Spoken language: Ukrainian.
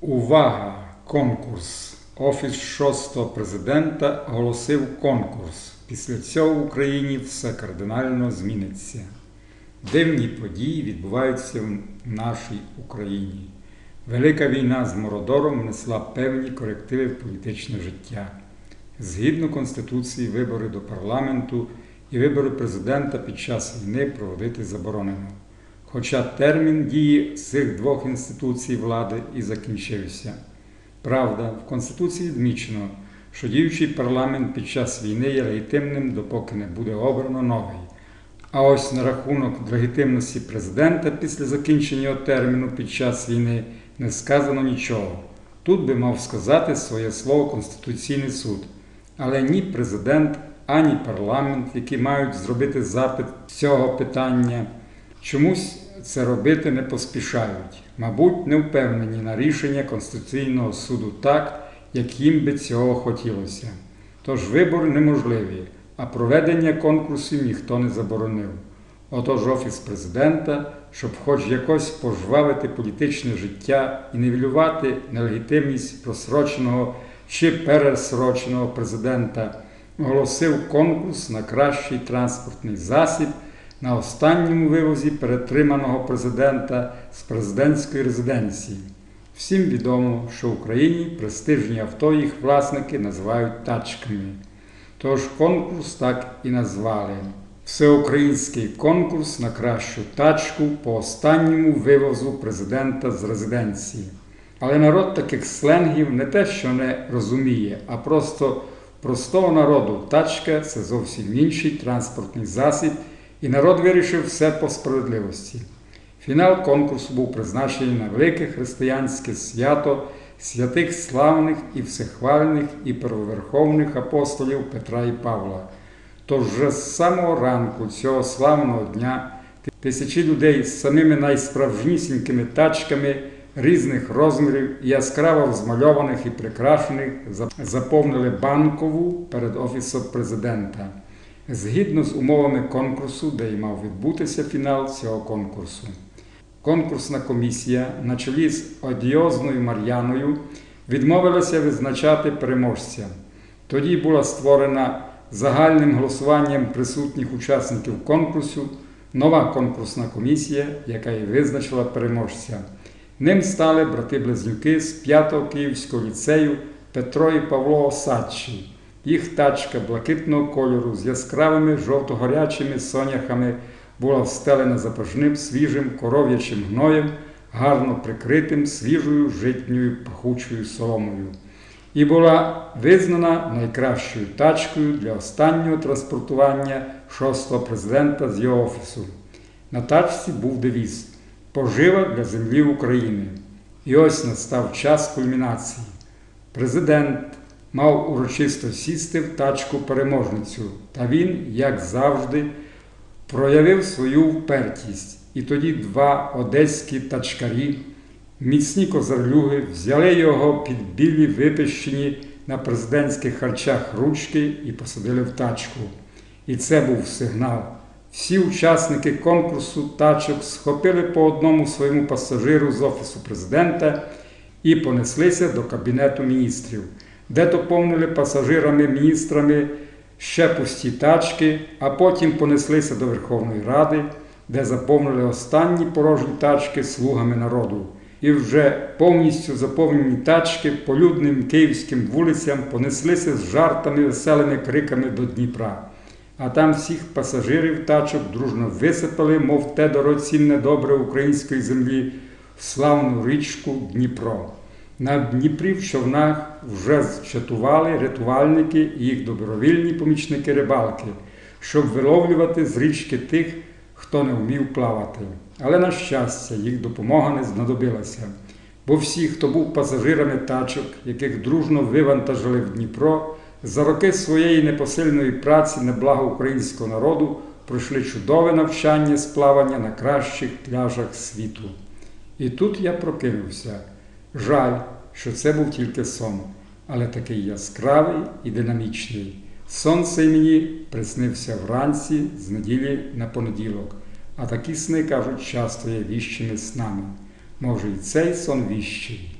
Увага! Конкурс! Офіс шостого президента оголосив конкурс. Після цього в Україні все кардинально зміниться. Дивні події відбуваються в нашій Україні. Велика війна з Мородором внесла певні корективи в політичне життя. Згідно Конституції, вибори до парламенту і вибори президента під час війни проводити заборонено. Хоча термін дії цих двох інституцій влади і закінчився. Правда, в Конституції відмічено, що діючий парламент під час війни є легітимним, допоки не буде обрано новий. А ось на рахунок легітимності президента після закінчення його терміну під час війни не сказано нічого. Тут би мав сказати своє слово Конституційний суд. Але ні президент, ані парламент, які мають зробити запит цього питання, чомусь це робити не поспішають. Мабуть, не впевнені на рішення Конституційного суду так, як їм би цього хотілося. Тож вибори неможливі, а проведення конкурсів ніхто не заборонив. Отож Офіс президента, щоб хоч якось пожвавити політичне життя і нівелювати нелегітимність просроченого чи пересроченого президента, оголосив конкурс на кращий транспортний засіб на останньому вивозі перетриманого президента з президентської резиденції. Всім відомо, що в Україні престижні авто їх власники називають тачками. Тож конкурс так і назвали. Всеукраїнський конкурс на кращу тачку по останньому вивозу президента з резиденції. Але народ таких сленгів не те, що не розуміє, а просто простого народу тачка це зовсім інший транспортний засіб, і народ вирішив все по справедливості. Фінал конкурсу був призначений на велике християнське свято святих славних і всехвальних і первоверховних апостолів Петра і Павла. Тож вже з самого ранку цього славного дня тисячі людей з самими найсправжнісінькими тачками різних розмірів, яскраво змальованих і прикрашених, заповнили банкову перед офісом президента. Згідно з умовами конкурсу, де й мав відбутися фінал цього конкурсу. Конкурсна комісія на чолі з одіозною Мар'яною відмовилася визначати переможця. Тоді була створена загальним голосуванням присутніх учасників конкурсу нова конкурсна комісія, яка і визначила переможця. Ним стали брати-близнюки з 5-го Київського ліцею Петро і Павло Осадчі. Їх тачка блакитного кольору з яскравими жовто-горячими соняхами була встелена запашним свіжим коров'ячим гноєм, гарно прикритим свіжою житньою пахучою соломою. І була визнана найкращою тачкою для останнього транспортування шостого президента з його офісу. На тачці був девіз Пожива для землі України. І ось настав час кульмінації. Президент мав урочисто сісти в тачку переможницю, та він, як завжди, проявив свою впертість. І тоді два одеські тачкарі, міцні козарлюги, взяли його під білі випищені на президентських харчах ручки і посадили в тачку. І це був сигнал. Всі учасники конкурсу тачок схопили по одному своєму пасажиру з офісу президента і понеслися до Кабінету міністрів, де доповнили пасажирами-міністрами ще пусті тачки, а потім понеслися до Верховної Ради, де заповнили останні порожні тачки слугами народу. І вже повністю заповнені тачки по людним київським вулицям понеслися з жартами, веселими криками до Дніпра. А там всіх пасажирів тачок дружно висипали, мов те дорогоцінне добре української землі, в славну річку Дніпро. На Дніпрі в човнах вже чатували рятувальники і їх добровільні помічники рибалки, щоб виловлювати з річки тих, хто не вмів плавати. Але, на щастя, їх допомога не знадобилася, бо всі, хто був пасажирами тачок, яких дружно вивантажили в Дніпро, за роки своєї непосильної праці на благо українського народу пройшли чудове навчання з плавання на кращих пляжах світу. І тут я прокинувся. Жаль, що це був тільки сон, але такий яскравий і динамічний. Сон цей мені приснився вранці з неділі на понеділок, а такі сни, кажуть, часто є віщими снами. Може, і цей сон віщий.